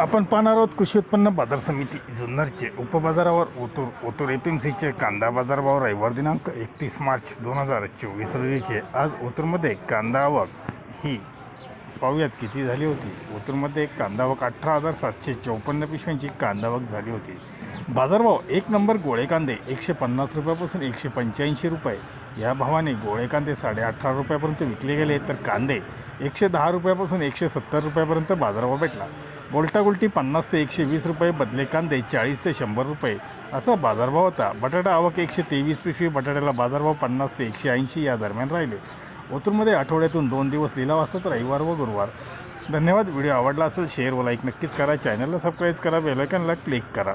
आपण पाहणार आहोत कृषी उत्पन्न बाजार समिती जुन्नरचे उपबाजारावर ओतूर ओतूर एफ एम सीचे कांदा बाजारभाव रविवार दिनांक एकतीस मार्च दोन हजार चोवीस रोजीचे. आज ओतूरमध्ये कांदा आवक ही पाहूयात किती झाली होती. ओतूरमध्ये कांदा आवक अठरा हजार सातशे चौपन्न पिशव्यांची कांदा आवक झाली होती. बाजारभाव एक नंबर गोळे कांदे एकशे पन्नास रुपयापासून एकशे पंच्याऐंशी रुपये. या भावाने गोळे कांदे साडेअठरा रुपयापर्यंत विकले गेले तर कांदे एकशे दहा रुपयापासून एकशे सत्तर रुपयापर्यंत बाजारभाव भेटला. गोलटागोलटी पन्नास ते एकशे वीस रुपये बदले कांदे चाळीस ते शंभर रुपये असा बाजारभाव होता. बटाटा आवक एकशे तेवीस पिशवी बटाट्याला बाजारभाव पन्नास ते एकशे ऐंशी या दरम्यान राहिले. ओतूरमध्ये आठवड्यातून दोन दिवस लिलाव असतात रविवार व गुरुवार. धन्यवाद. व्हिडिओ आवडला असेल शेअर व लाईक नक्कीच करा. चॅनलला सबस्क्राईब करा बेलायकनला क्लिक करा.